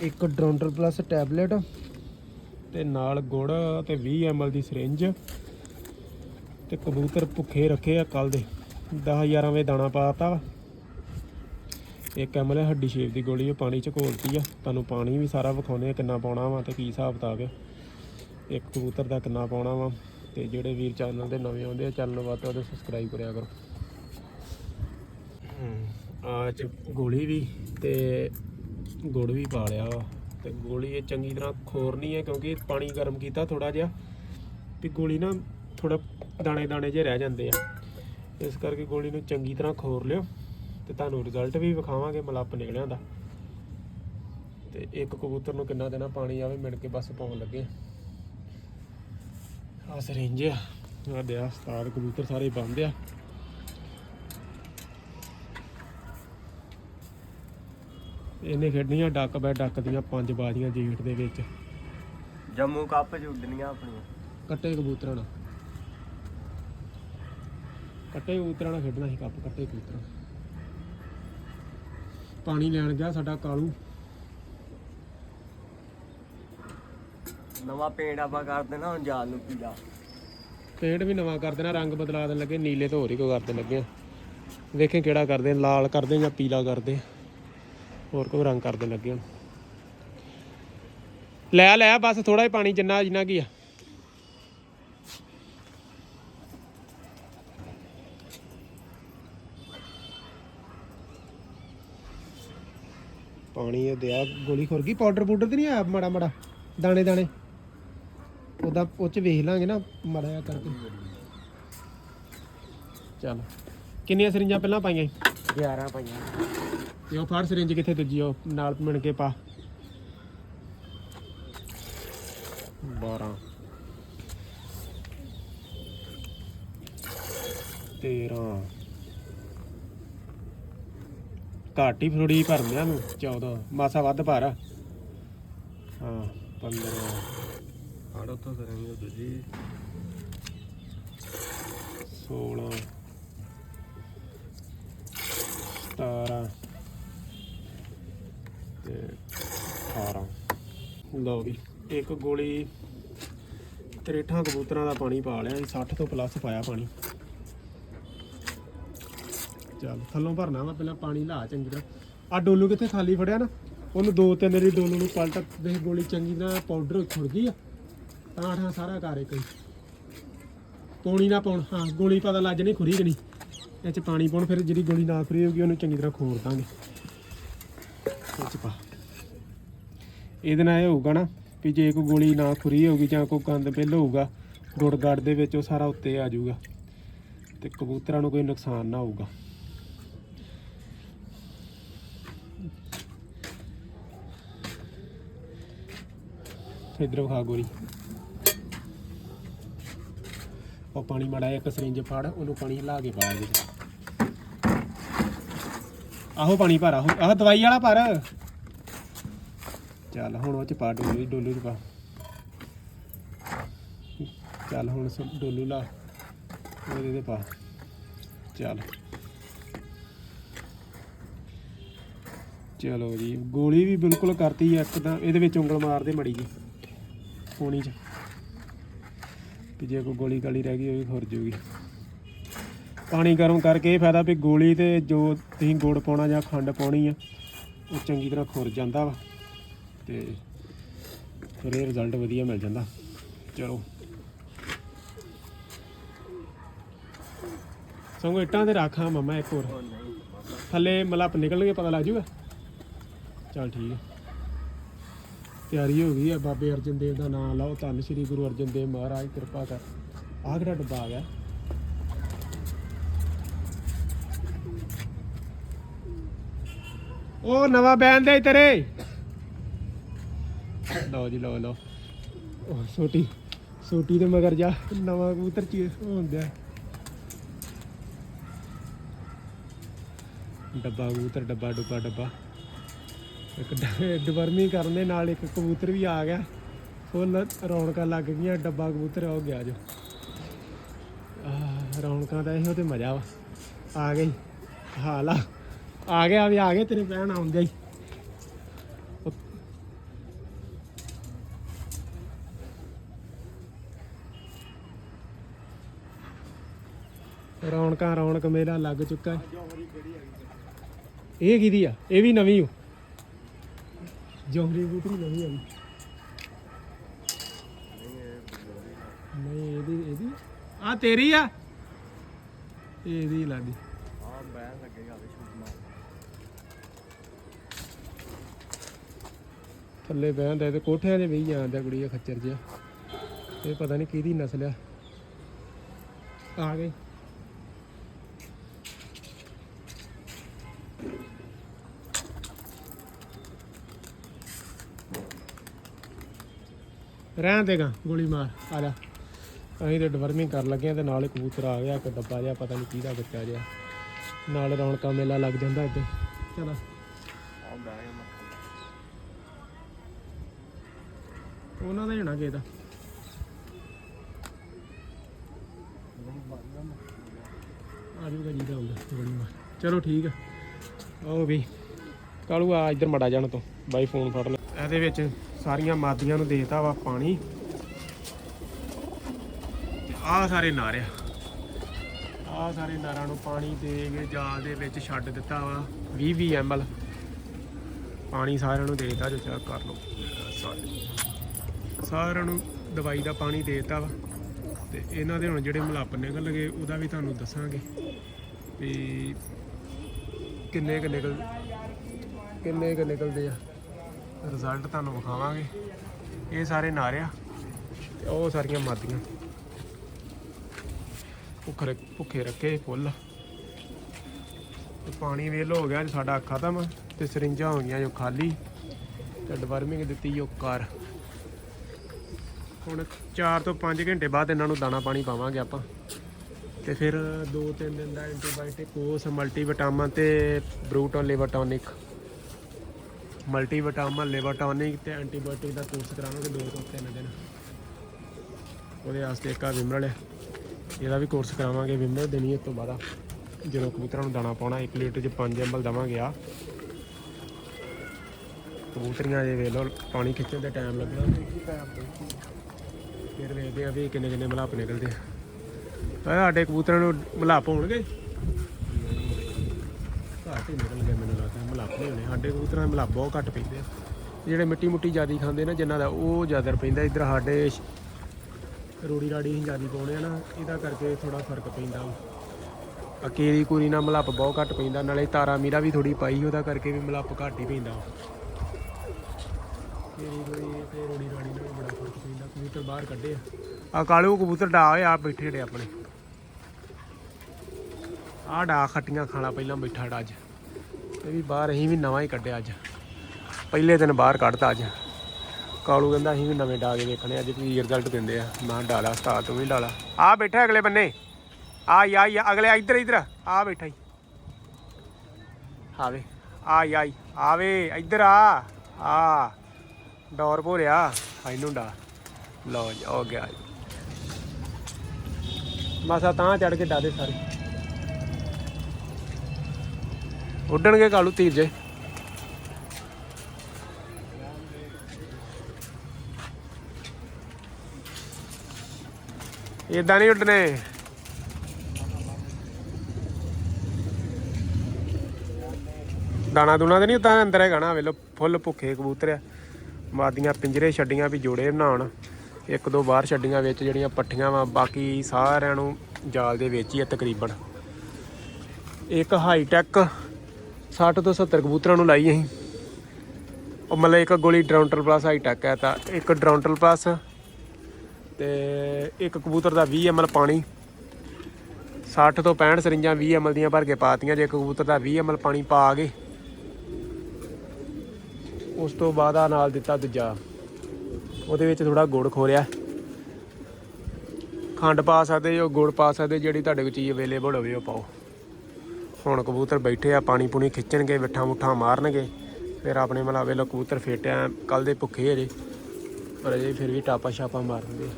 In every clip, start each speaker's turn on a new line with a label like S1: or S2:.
S1: ਇੱਕ ਡਰੋਂਡਰ plus tablet ਤੇ ਨਾਲ ਗੁੜ ਤੇ 20 ml ਦੀ ਸਿਰਿੰਜ ਤੇ ਕਬੂਤਰ ਭੁੱਖੇ ਰੱਖੇ ਆ ਕੱਲ ਦੇ। 10 11 ਵਜੇ ਦਾਣਾ ਪਾਤਾ। ਵਾ ਇੱਕ ml ਹੱਡੀ ਸ਼ੇਪ ਦੀ ਗੋਲੀ, ਉਹ ਪਾਣੀ ਚ ਘੋਲਤੀ ਆ। ਤੁਹਾਨੂੰ ਪਾਣੀ ਵੀ ਸਾਰਾ ਵਿਖਾਉਂਦੇ ਆ ਕਿੰਨਾ ਪਾਉਣਾ ਵਾ ਤੇ ਕੀ ਹਿਸਾਬ ਕਿਤਾਬ ਆ। ਇੱਕ ਕਬੂਤਰ ਦਾ ਕਿੰਨਾ ਪਾਉਣਾ ਵਾ ਤੇ ਜਿਹੜੇ ਵੀਰ ਚੈਨਲ ਦੇ ਨਵੇਂ ਆਉਂਦੇ ਆ, ਚੈਨਲ ਵੱਧ ਤੋਂ ਵੱਧ ਸਬਸਕ੍ਰਾਈਬ ਕਰਿਆ ਕਰੋ। ਆ ਚ ਗੋਲੀ ਵੀ ਤੇ ਗੁੜ ਵੀ ਪਾ ਲਿਆ ਵਾ। ਤੇ ਗੋਲੀ ਇਹ ਚੰਗੀ ਤਰ੍ਹਾਂ ਖੋਰਨੀ ਹੈ ਕਿਉਂਕਿ ਪਾਣੀ ਗਰਮ ਕੀਤਾ ਥੋੜਾ ਜਿਹਾ। ਵੀ ਗੋਲੀ ਨਾ ਥੋੜਾ ਦਾਣੇ ਦਾਣੇ ਜਿਹੇ ਰਹਿ ਜਾਂਦੇ ਆ। ਇਸ ਕਰਕੇ ਗੋਲੀ ਨੂੰ ਚੰਗੀ ਤਰ੍ਹਾਂ ਖੋਰ ਲਿਓ ਤੇ ਤੁਹਾਨੂੰ ਰਿਜ਼ਲਟ ਵੀ ਵਿਖਾਵਾਂਗੇ ਮਲੱਪ ਨਿਕਲਿਆਂ ਦਾ। ਤੇ ਇੱਕ ਕਬੂਤਰ ਨੂੰ ਕਿੰਨਾ ਦੇਣਾ ਪਾਣੀ ਆਵੇ ਮਿਣ ਕੇ ਬਸ ਪਾਉਣ ਲੱਗੇ ਆ। ਸਰਿੰਜ ਆ। ਆ ਦੇ ਉਸਤਾਦ ਕਬੂਤਰ ਸਾਰੇ ਬੰਦ ਆ। ਇਹਨੇ ਖੇਡਣੀਆਂ ਡੱਕ ਬੈ ਡੱਕ ਦੀਆਂ ਪੰਜ ਬਾਜ਼ੀਆਂ ਜੀਟ ਦੇ ਵਿੱਚ।
S2: ਜੰਮੂ ਕੱਪ ਚ ਉੱਡਣੀਆਂ ਆਪਣੀਆਂ।
S1: ਕੱਟੇ ਕਬੂਤਰਾਂ ਨਾਲ। ਕੱਟੇ ਕਬੂਤਰਾਂ ਨਾਲ ਖੇਡਣਾ ਸੀ ਕੱਪ ਕੱਟੇ ਕਬੂਤਰਾਂ ਨਾਲ। ਪਾਣੀ ਲੈਣ ਗਿਆ ਸਾਡਾ ਕਾਲੂ।
S2: ਨਵਾਂ ਪੇਂਟ ਆਪਾਂ ਕਰ ਦੇਣਾ ਹੁਣ ਜਾਲ ਨੂੰ ਪੀਲਾ।
S1: ਪੇਂਟ ਵੀ ਨਵਾਂ ਕਰ ਦੇਣਾ ਰੰਗ ਬਦਲਾ ਦੇਣ ਲੱਗੇ ਨੀਲੇ ਤੋਂ ਹੋਰ ਹੀ ਕੋ ਕਰਦੇ ਲੱਗੇ ਆ। ਵੇਖੇ ਕਿਹੜਾ ਕਰਦੇ ਆ, ਲਾਲ ਕਰਦੇ ਜਾਂ ਪੀਲਾ ਕਰਦੇ ਹੋਰ ਕੋਈ ਰੰਗ ਕਰ ਦੇਣ ਲੱਗੇ ਹੁਣ। ਲੈ ਲੈ, ਬਸ ਥੋੜਾ ਹੀ ਪਾਣੀ ਜਿੰਨਾ ਜਿੰਨਾ ਕੀ ਆ। ਪਾਣੀ ਇਹ ਦਿਆ, ਗੋਲੀ ਖੁਰ ਗਈ। ਪਾਊਡਰ ਪਾਊਡਰ ਤੇ ਨਹੀਂ ਆਇਆ ਮਾੜਾ ਮਾੜਾ? ਦਾਣੇ ਦਾਣੇ। ਉਹਦਾ ਉਹ ਚ ਵੇਖ ਲਾਂਗੇ ਨਾ, ਮਾੜਾ ਜਿਹਾ ਕਰਕੇ। ਚੱਲ। ਕਿੰਨੀਆਂ ਸਰਿੰਜਾਂ ਪਹਿਲਾਂ ਪਾਈਆਂ? ਸੀ?
S2: 11 ਪਈਆਂ।
S1: ਤੇ ਉਹ ਫੜ ਸਰਿੰਜ ਕਿੱਥੇ ਦੂਜੀ ਉਹ ਨਾਲ ਮਿਣ ਕੇ ਪਾ। 12 13 ਘੱਟ ਹੀ ਥੋੜੀ ਭਰਨਿਆ ਨੂੰ 14 ਮਾਸਾ ਵੱਧ ਭਰ ਹਾਂ 15
S2: ਫੜ ਉੱਥੋਂ ਕਰਾਂਗੇ ਦੂਜੀ।
S1: 16 17 ਤੇ 18 ਲਓ ਵੀ ਇੱਕ ਗੋਲੀ 63 ਕਬੂਤਰਾਂ ਦਾ ਪਾਣੀ ਪਾ ਲਿਆ 60 ਤੋਂ ਪਲੱਸ ਪਾਇਆ ਪਾਣੀ। ਚੱਲ, ਥੱਲੋਂ ਭਰਨਾ ਵਾ, ਪਹਿਲਾਂ ਪਾਣੀ ਲਾ ਚੰਗੀ ਤਰ੍ਹਾਂ। ਆ ਡੋਲੂ ਕਿੱਥੇ ਖਾਲੀ ਫੜਿਆ ਨਾ? ਉਹਨੂੰ ਦੋ ਤਿੰਨ ਵਾਰੀ ਡੋਲੂ ਨੂੰ ਪਲਟ ਦੇ ਗੋਲੀ ਚੰਗੀ ਤਰ੍ਹਾਂ ਪਾਊਡਰ ਖੁੜ ਗਈ ਆ। ਤਾਂ ਠਾਂ ਸਾਰਾ ਕਰ ਇੱਕ ਪੌਣੀ ਨਾ ਪਾਉਣ, ਹਾਂ, ਗੋਲੀ ਪਤਾ ਲੱਜ ਨਹੀਂ, ਖੁਰੀ ਕਿ ਨਹੀਂ। ਇਹ ਚ ਪਾਣੀ ਪਾਉਣ, ਫਿਰ ਜਿਹੜੀ ਗੋਲੀ ਨਾ ਖੁਰੀ ਹੋਊਗੀ, ਉਹਨੂੰ ਚੰਗੀ ਤਰ੍ਹਾਂ ਖੋਰ ਦਾਂਗੇ। ਇਹ ਚ ਪਾ। ਇਹਦੇ ਨਾਲ ਇਹ ਹੋਊਗਾ ਨਾ ਵੀ ਜੇ ਕੋਈ ਗੋਲੀ ਨਾ ਖੁਰੀ ਹੋਊਗੀ ਜਾਂ ਕੋਈ ਗੰਦ ਪਿੱਲ ਹੋਊਗਾ ਗੁੜ ਦੇ ਵਿੱਚ ਉਹ ਸਾਰਾ ਉੱਤੇ ਆ ਜਾਊਗਾ ਤੇ ਕਬੂਤਰਾਂ ਨੂੰ ਕੋਈ ਨੁਕਸਾਨ ਨਾ ਹੋਊਗਾ। ਇਧਰੋਂ ਖਾ ਗੋਲੀ। ਉਹ ਪਾਣੀ ਮਾੜਾ ਇੱਕ ਸਰਿੰਜ ਫੜ, ਉਹਨੂੰ ਪਾਣੀ ਹਿਲਾ ਕੇ ਪਾ ਦੇ। ਆਹੋ ਪਾਣੀ ਭਰ, ਆਹੋ, ਆਹ ਦਵਾਈ ਵਾਲਾ ਭਰ। ਚੱਲ ਹੁਣ ਉਹ ਚ ਪਾ ਡੋਲੂ ਡੋਲੂ ਚ ਪਾ। ਚੱਲ ਹੁਣ ਡੋਲੂ ਲਾ, ਉਹਦੇ ਤੇ ਪਾ। ਚੱਲ। ਚਲੋ ਜੀ, ਗੋਲੀ ਵੀ ਬਿਲਕੁਲ ਕਰਤੀ ਆ ਇੱਕਦਮ ਇਹਦੇ ਵਿੱਚ ਉਂਗਲ ਮਾਰਦੇ ਮੜੀ ਜੀ ਪੋਣੀ ਚ। ਵੀ ਜੇ ਕੋਈ ਗੋਲੀ ਗਾਲੀ ਰਹਿ ਗਈ, ਉਹ ਵੀ ਖੁਰ ਜੂਗੀ। ਪਾਣੀ ਗਰਮ ਕਰਕੇ ਇਹ ਫਾਇਦਾ ਵੀ ਗੋਲੀ ਤੇ ਜੋ ਤੁਸੀਂ ਗੁੜ ਪਾਉਣਾ ਜਾਂ ਖੰਡ ਪਾਉਣੀ ਆ, ਉਹ ਚੰਗੀ ਤਰ੍ਹਾਂ ਖੁਰ ਜਾਂਦਾ ਵਾ ਤੇ ਫਿਰ ਇਹ ਰਿਜ਼ਲਟ ਵਧੀਆ ਮਿਲ ਜਾਂਦਾ। ਚਲੋ। ਸੰਗੋ, ਇੱਟਾਂ ਤੇ ਰੱਖਾਂ ਮਮਾ ਇੱਕ ਹੋਰ।
S2: ਉਹ ਨਹੀਂ
S1: ਥੱਲੇ ਮਲੱਪ ਨਿਕਲਣਗੇ, ਪਤਾ ਲੱਗ ਜੂਗਾ। ਚਲ ਠੀਕ ਹੈ ਤਿਆਰੀ ਹੋ ਗਈ ਹੈ ਬਾਬੇ ਅਰਜਨ ਦੇਵ ਦਾ ਨਾਮ ਲਓ, ਧੰਨ ਸ਼੍ਰੀ ਗੁਰੂ ਅਰਜਨ ਦੇਵ ਮਹਾਰਾਜ, ਕਿਰਪਾ ਕਰ। ਆਹ ਕਿਹੜਾ ਡੱਬਾ ਆ ਗਿਆ? ਉਹ ਨਵਾਂ ਬੈਨ ਦੇ ਤੇਰੇ। ਲਓ ਜੀ ਲਓ ਲਓ। ਉਹ ਛੋਟੀ ਛੋਟੀ ਦੇ ਮਗਰ ਜਾ ਨਵਾਂ ਕਬੂਤਰ ਚੀ ਹੁੰਦਾ ਡੱਬਾ ਕਬੂਤਰ ਡੱਬਾ ਡੁੱਬਾ ਡੱਬਾ। ਇੱਕ ਡ- ਕਰਨ ਦੇ ਨਾਲ ਇੱਕ ਕਬੂਤਰ ਵੀ ਆ ਗਿਆ। ਫੁੱਲ ਰੌਣਕਾਂ ਲੱਗ ਗਈਆਂ ਡੱਬਾ ਕਬੂਤਰ ਹੋ ਗਿਆ ਜੋ। ਆਹ, ਰੌਣਕਾਂ ਦਾ ਇਹੋ ਤੇ ਮਜ਼ਾ ਵਾ। ਆ ਗਈ। ਹਾਲਾ ਆ ਗਿਆ ਵੀ ਆ ਗਿਆ ਤੇਰੇ ਭੈਣ ਆਉਂਦੇ ਹੀ। ਰੌਣਕਾਂ, ਰੌਣਕ ਮੇਲਾ ਲੱਗ ਚੁੱਕਾ ਹੈ। ਇਹ ਕਿਹਦੀ ਆ? ਇਹ ਵੀ ਨਵੀਂ ਹੋ ਜੋਹਰੀ ਬੂਟਰੀ ਨਵੀਂ ਆ ਨਹੀਂ, ਇਹਦੀ ਇਹਦੀ? ਆ ਤੇਰੀ ਆ? ਇਹਦੀ ਲਾਦੀ
S2: ਆ ਬੈਣ ਲੱਗੇਗਾ ਵੀ
S1: ਥੱਲੇ ਬਹਿੰਦਾ ਤੇ ਕੋਠਿਆਂ ਦੇ ਵਹੀ ਜਾਂਦਾ ਕੁੜੀ ਖੱਚਰ ਜਿਹਾ। ਇਹ ਪਤਾ ਨਹੀਂ ਕਿਹਦੀ ਨਸਲ ਆ। ਆ ਗਏ। ਰਹਿਣ ਦੇਗਾ ਗੋਲੀ ਮਾਰ, ਆ ਜਾ। ਅਸੀਂ ਤੇ ਡਵਰਮਿੰਗ ਕਰ ਲੱਗੇ ਆ ਤੇ ਨਾਲ ਹੀ ਕਬੂਤਰ ਆ ਗਿਆ, ਇੱਕ ਡੱਬਾ ਜਿਹਾ, ਪਤਾ ਨਹੀਂ ਕਿਹਦਾ ਬੱਚਾ ਜਿਹਾ। ਨਾਲ ਰੌਣਕਾਂ ਮੇਲਾ ਲੱਗ ਜਾਂਦਾ ਇੱਥੇ। ਚਲੋ ਉਹਨਾਂ ਦਾ ਹੀ ਹੋਣਾ ਕਿਸੇ ਦਾ। ਆ ਜੀ ਦਾ ਹੁੰਦਾ ਗੋਲੀ ਮਾਰ ਚਲੋ ਠੀਕ ਆ। ਆਓ ਵੀ। ਕਾਲੂ, ਆ ਇੱਧਰ ਮੜਾ ਜਾਣ ਤੋਂ। ਬਾਈ ਫੋਨ ਫੜ ਲੈ। ਇਹਦੇ ਵਿੱਚ ਸਾਰੀਆਂ ਮਾਦੀਆਂ ਨੂੰ ਦੇਤਾ ਵਾ ਪਾਣੀ। ਆ ਸਾਰੇ ਨਾਰਿਆ। ਆ ਸਾਰੇ ਨਾਰਾਂ ਨੂੰ ਪਾਣੀ ਦੇ ਕੇ ਜਾਲ ਦੇ ਵਿੱਚ ਛੱਡ ਦਿੱਤਾ ਵਾ। 20 20 ml ਪਾਣੀ ਸਾਰਿਆਂ ਨੂੰ ਦੇਤਾ ਜੋ ਚੈੱਕ ਕਰ ਲਓ। ਸਾਰੇ ਸਾਰਿਆਂ ਨੂੰ ਦਵਾਈ ਦਾ ਪਾਣੀ ਦੇਤਾ ਵਾ। ਤੇ ਇਹਨਾਂ ਦੇ ਹੁਣ ਜਿਹੜੇ ਮਲੱਪ ਨਿਕਲ ਗਏ, ਉਹਦਾ ਵੀ ਤੁਹਾਨੂੰ ਦੱਸਾਂਗੇ। ਵੀ ਕਿੰਨੇ ਕੁ ਨਿਕਲ, ਕਿੰਨੇ ਕੁ ਨਿਕਲਦੇ ਆ। ਰਿਜ਼ਲਟ ਤੁਹਾਨੂੰ ਵਿਖਾਵਾਂਗੇ। ਇਹ ਸਾਰੇ ਨਾਰਿਆ ਤੇ ਉਹ ਸਾਰੀਆਂ ਮਾਦੀਆਂ। ਭੁੱਖੇ ਭੁੱਖੇ ਰੱਖੇ ਫੁੱਲ। ਪਾਣੀ ਵੇਲ ਹੋ ਗਿਆ, ਸਾਡਾ ਖਤਮ, ਤੇ ਸਰਿੰਜਾਂ ਹੋ ਗਈਆਂ ਜੋ ਖਾਲੀ। ਤੇ ਡਵਰਮਿੰਗ ਦਿੱਤੀ ਜੋ ਕਰ। ਹੁਣ 4 ਤੋਂ 5 ਘੰਟੇ ਬਾਅਦ ਇਹਨਾਂ ਨੂੰ ਦਾਣਾ ਪਾਣੀ ਪਾਵਾਂਗੇ ਆਪਾਂ। ਤੇ ਫਿਰ 2-3 ਦਿਨ ਦਾ ਐਂਟੀਬਾਇਓਟਿਕ ਕੋਰਸ ਮਲਟੀਵਿਟਾਮਿਨ ਤੇ ਬਰੂਟਨ liver tonic multivitamin liver tonic ਤੇ ਐਂਟੀਬਾਇਓਟਿਕ ਦਾ ਕੋਰਸ ਕਰਾਵਾਂਗੇ 2 ਤੋਂ 3 ਦਿਨ। ਉਹਦੇ ਵਾਸਤੇ ਇੱਕ ਆ ਵਿਮਰਲ ਹੈ। ਇਹਦਾ ਵੀ ਕੋਰਸ ਕਰਾਵਾਂਗੇ ਵਿਮਰਲ ਦੇਣੀ ਇਸ ਤੋਂ ਬਾਅਦ। ਜਦੋਂ ਕਬੂਤਰਾਂ ਨੂੰ ਦਾਣਾ ਪਾਉਣਾ 1 ਲੀਟਰ ਚ 5 ml ਦਵਾਂਗੇ ਆ। ਕਬੂਤਰੀਆਂ ਜੇ ਵੇਖ ਲਓ, ਪਾਣੀ ਖਿੱਚਣ 'ਤੇ ਟਾਈਮ ਲੱਗਣਾ। ਫਿਰ ਵੇਖਦੇ ਆ ਵੀ ਕਿੰਨੇ ਕਿੰਨੇ ਮਲਾਪ ਨਿਕਲਦੇ ਆ। ਪਰ ਸਾਡੇ ਕਬੂਤਰਾਂ ਨੂੰ ਮਲਾਪ ਹੋਣਗੇ। ਘੱਟ ਹੀ ਨਿਕਲਣਗੇ ਮੈਨੂੰ ਲੱਗਦਾ, ਮਲਾਪ ਨਹੀਂ ਹੋਣੇ। ਸਾਡੇ ਕਬੂਤਰਾਂ ਦੇ ਮਲਾਪ ਬਹੁਤ ਘੱਟ ਪੈਂਦੇ ਆ। ਜਿਹੜੇ ਮਿੱਟੀ ਮੁੱਟੀ ਜ਼ਿਆਦੀ ਖਾਂਦੇ ਨਾ, ਜਿਨ੍ਹਾਂ ਦਾ ਉਹ ਜ਼ਿਆਦਾ ਪੈਂਦਾ। ਇੱਧਰ ਸਾਡੇ ਰੋੜੀ ਰਾੜੀ ਹੀ ਪਾਉਣੇ ਆ ਨਾ, ਇਹਦਾ ਕਰਕੇ ਥੋੜਾ ਫ਼ਰਕ ਪੈਂਦਾ। ਵਾ। ਅਕੇਰੀ ਕੁਰੀ ਨਾਲ ਮਲੱਪ ਬਹੁਤ ਘੱਟ ਪੈਂਦਾ। ਨਾਲੇ ਤਾਰਾ ਮੀਰਾ ਵੀ ਥੋੜੀ ਪਾਈ, ਉਹਦਾ ਕਰਕੇ ਵੀ ਮਲੱਪ ਘੱਟ ਹੀ ਪੈਂਦਾ। ਕੇਰੀ ਕੁਰੀ ਤੇ ਰੋੜੀ ਰਾੜੀ ਨਾਲ ਬੜਾ ਫ਼ਰਕ ਪੈਂਦਾ ਕਬੂਤਰ ਬਾਹਰ ਕੱਢੇ ਆ। ਆ ਕਾਲੂ ਕਬੂਤਰ ਡਾ ਹੋਏ ਆ ਬੈਠੇ ਡੇ ਆਪਣੇ। ਆ ਡਾ ਖੱਟੀਆਂ ਖਾਣਾ, ਪਹਿਲਾਂ ਬੈਠਾ ਡਾ ਅੱਜ। ਇਹ ਵੀ ਬਾਹਰ ਅਸੀਂ ਵੀ ਨਵਾਂ ਹੀ ਕੱਢਿਆ ਅੱਜ। ਪਹਿਲੇ ਦਿਨ ਬਾਹਰ ਕੱਢਤਾ ਅੱਜ। ਕਾਲੂ ਕਹਿੰਦਾ ਅਸੀਂ ਵੀ ਨਵੇਂ ਡਾ ਕੇ ਵੇਖਣੇ ਅੱਜ ਕੀ ਰਿਜ਼ਲਟ ਦਿੰਦੇ ਆ। ਮੈਂ ਕਿਹਾ ਡਾਲਾ ਸਟਾਰ ਤੂੰ ਵੀ ਡਾਲਾ ਆ ਬੈਠਾ ਅਗਲੇ ਬੰਨੇ। ਆ ਯਾ ਯਾ ਅਗਲੇ ਇੱਧਰ ਇੱਧਰ। ਆ ਬੈਠਾ ਹੀ ਆਵੇ ਆ ਯਾਈ ਆਵੇ, ਇੱਧਰ ਆ। ਆ। ਡੋਰ ਭੋਰਿਆ ਆ ਇਹਨੂੰ ਲਓ ਜੀ, ਹੋ ਗਿਆ ਜੀ। ਮਸਾ ਤਾਂ ਚੜ ਕੇ ਡਾਦੇ ਸਾਰੇ। ਉੱਡਣਗੇ ਕਾਲੂ ਤੀਰ ਜੇ। ਇਦਾਂ ਨਹੀਂ ਉੱਡਣੇ। ਦਾਣਾ ਦੂਣਾ ਤੇ ਨਹੀਂ ਉਤਾਂ, ਅੰਦਰ ਹੈਗਾ ਨਾ ਵੇਲੋ ਫੁੱਲ ਭੁੱਖੇ ਕਬੂਤਰ ਆ। ਮਾਦੀਆਂ ਪਿੰਜਰੇ ਛੱਡੀਆਂ ਵੀ ਜੋੜੇ ਬਣਾਉਣ ਇੱਕ ਦੋ ਬਾਹਰ ਛੱਡੀਆਂ ਵਿੱਚ ਜਿਹੜੀਆਂ ਪੱਠੀਆਂ ਵਾ, ਬਾਕੀ ਸਾਰਿਆਂ ਨੂੰ ਜਾਲ ਦੇ ਵਿੱਚ ਹੀ ਆ ਤਕਰੀਬਨ। ਇੱਕ ਹਾਈ ਟੈਕ 60 ਤੋਂ 70 ਕਬੂਤਰਾਂ ਨੂੰ ਲਾਈ ਅਸੀਂ। ਉਹ ਮਤਲਬ ਇੱਕ ਗੋਲੀ ਡਰਾਉਂਟਰ ਪਲੱਸ ਹਾਈ ਟੈਕ ਹੈ ਤਾਂ ਇੱਕ ਡਰਾਉਂਟਰ ਪਲੱਸ ਤੇ ਇੱਕ ਕਬੂਤਰ ਦਾ 20 ml ਪਾਣੀ। 60 ਤੋਂ 65 ਸਰਿੰਜਾਂ 20 ml ਦੀਆਂ ਭਰ ਕੇ ਪਾਤੀਆਂ, ਜੇ ਇੱਕ ਕਬੂਤਰ ਦਾ 20 ml ਪਾਣੀ ਪਾ ਕੇ ਉਸ ਤੋਂ ਬਾਅਦ ਆ ਨਾਲ ਦਿੱਤਾ ਦੂਜਾ। ਉਹਦੇ ਵਿੱਚ ਥੋੜਾ ਗੁੜ ਖੋਰਿਆ ਖੰਡ ਪਾ ਸਕਦੇ ਹੋ ਗੁੜ ਪਾ ਸਕਦੇ, ਜਿਹੜੀ ਤੁਹਾਡੇ ਕੋਲ ਚੀਜ਼ ਅਵੇਲੇਬਲ ਹੋਵੇ ਉਹ ਪਾਓ। ਹੁਣ ਕਬੂਤਰ ਬੈਠੇ ਆ, ਪਾਣੀ ਪੂਣੀ ਖਿੱਚਣਗੇ ਵਿੱਠਾ ਮੁੱਠਾ ਮਾਰਨਗੇ। ਫਿਰ ਆਪਣੇ ਮਲਾਵੇ ਲੋ ਕਬੂਤਰ ਫੇਟਿਆ ਕੱਲ ਦੇ ਭੁੱਖੇ ਅਜੇ ਪਰ ਅਜੇ ਫਿਰ ਵੀ ਟਾਪਾ ਛਾਪਾ ਮਾਰਨਗੇ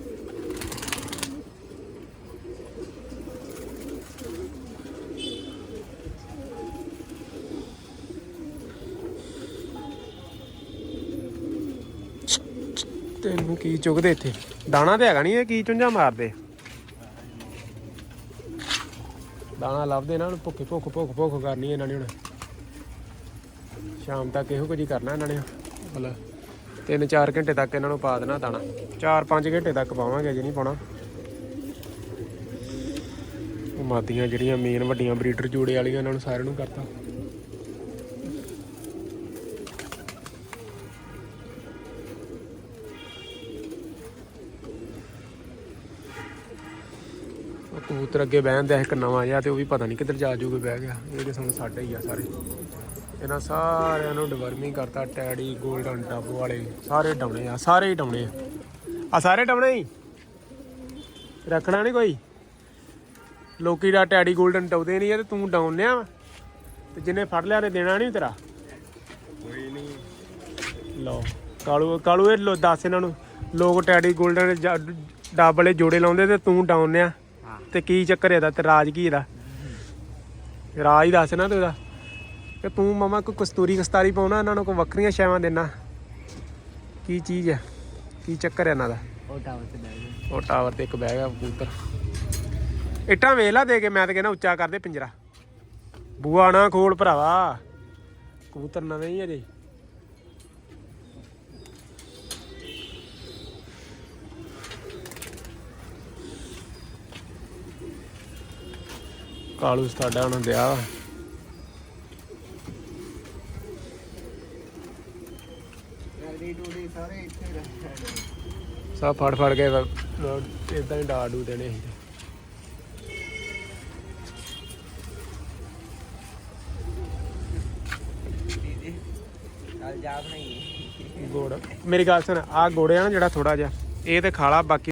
S1: ਤੈਨੂੰ ਕੀ ਚੁਗਦੇ ਇੱਥੇ? ਦਾਣਾ ਤੇ ਹੈਗਾ ਨਹੀਂ ਇਹ, ਕੀ ਚੁੰਝਾ ਮਾਰਦੇ? ਦਾਣਾ ਲੱਭਦੇ ਇਹਨਾਂ ਨੂੰ ਭੁੱਖੇ ਭੁੱਖ ਭੁੱਖ ਭੁੱਖ ਕਰਨੀ ਇਹਨਾਂ ਨੇ ਹੁਣ। ਸ਼ਾਮ ਤੱਕ ਇਹੋ ਕੁਝ ਹੀ ਕਰਨਾ ਇਹਨਾਂ ਨੇ। ਮਤਲਬ 3-4 ਘੰਟੇ ਤੱਕ ਇਹਨਾਂ ਨੂੰ ਪਾ ਦੇਣਾ ਦਾਣਾ। 4-5 ਘੰਟੇ ਤੱਕ ਪਾਵਾਂਗੇ, ਅਜੇ ਨਹੀਂ ਪਾਉਣਾ। ਮਾਦੀਆਂ ਜਿਹੜੀਆਂ ਮੇਨ ਵੱਡੀਆਂ ਬਰੀਡਰ ਜੋੜੇ ਵਾਲੀਆਂ ਇਹਨਾਂ ਨੂੰ ਸਾਰਿਆਂ ਨੂੰ ਕਰਤਾ। ਉਹ ਕਬੂਤਰ ਅੱਗੇ ਬਹਿੰਦਾ ਇੱਕ ਨਵਾਂ ਜਿਹਾ ਤੇ ਉਹ ਵੀ ਪਤਾ ਨਹੀਂ ਕਿੱਧਰ ਜਾ ਜੂਗੇ ਬਹਿ ਗਿਆ। ਇਹ ਤੇ ਹੁਣ ਸਾਡਾ ਹੀ ਆ ਸਾਰੇ। ਇਹਨਾਂ ਸਾਰਿਆਂ ਨੂੰ ਡਿਵਰਮਿੰਗ ਕਰਤਾ ਟੈਡੀ ਗੋਲਡਨ ਟੱਬ ਵਾਲੇ ਸਾਰੇ ਡਾਉਣੇ ਆ ਸਾਰੇ ਹੀ ਡਾਉਣੇ ਆ। ਆ ਸਾਰੇ ਡਾਉਣੇ ਹੀ? ਰੱਖਣਾ ਨਹੀਂ ਕੋਈ? ਲੋਕੀ ਦਾ ਟੈਡੀ 골ਡਨ ਟਾਉਦੇ ਨਹੀਂ ਆ ਤੇ ਤੂੰ ਡਾਉਨਿਆ ਤੇ ਜਿਹਨੇ ਫੜ ਲਿਆ ਨੇ ਦੇਣਾ ਨਹੀਂ ਤੇਰਾ।
S2: ਕੋਈ ਨਹੀਂ
S1: ਲਓ ਕਾਲੂ ਕਾਲੂ ਇਹ ਦੱਸ ਇਹਨਾਂ ਨੂੰ। ਲੋਕ ਟੈਡੀ ਗੋਲਡਨ ਡੱਬ ਵਾਲੇ ਜੋੜੇ ਲਾਉਂਦੇ ਤੇ ਤੂੰ ਡਾਉਨਿਆ ਤੇ ਕੀ ਚੱਕਰ ਇਹਦਾ ਤੇ ਰਾਜ ਕੀ ਇਹਦਾ? ਰਾਜ ਹੀ ਦੱਸ ਨਾ ਤੂੰ ਇਹਦਾ। ਕਿ ਤੂੰ ਮਮਾ ਕੋਈ ਕਸਤੂਰੀ ਕਸਤਾਰੀ ਪਾਉਣਾ ਇਹਨਾਂ ਨੂੰ ਕੋਈ ਵੱਖਰੀਆਂ ਸ਼ੈਵਾਂ ਦੇਣਾ। ਕੀ ਚੀਜ਼ ਹੈ ਕੀ ਚੱਕਰ ਹੈ ਇਹਨਾਂ ਦਾ?
S2: ਉਹ ਟਾਵਰ ਤੇ ਬਹਿ ਗਏ
S1: ਉਹ ਟਾਵਰ ਤੇ ਇੱਕ ਬਹਿ ਗਿਆ ਕਬੂਤਰ। ਇੱਟਾਂ ਵੇਖ ਲਾ ਦੇ ਕੇ ਮੈਂ ਤਾਂ ਕਹਿੰਦਾ ਉੱਚਾ ਕਰ ਦੇ ਪਿੰਜਰਾ। ਬੂਆ ਨਾ ਖੋਲ ਭਰਾਵਾ। ਕਬੂਤਰ ਨਵੇਂ ਹੀ ਅਜੇ ਕਾਲੂ ਸਾਡਾ ਹੁਣ ਦਿਆ। ਵਾ
S2: ਗੱਡੀ ਟੂੜੀ ਸਾਰੇ ਇੱਥੇ ਰੱਖੇ
S1: ਸਭ ਫੜ ਫੜ ਕੇ ਇਦਾਂ ਹੀ ਡਾ ਡੂ ਦੇਣੇ ਸੀ। ਗੋੜ ਮੇਰੀ ਗੱਲ ਸੁਣ ਆ ਗੋੜਿਆ ਨਾ ਜਿਹੜਾ ਥੋੜਾ ਜਿਹਾ ਇਹ ਤੇ ਖਾਲਾ ਬਾਕੀ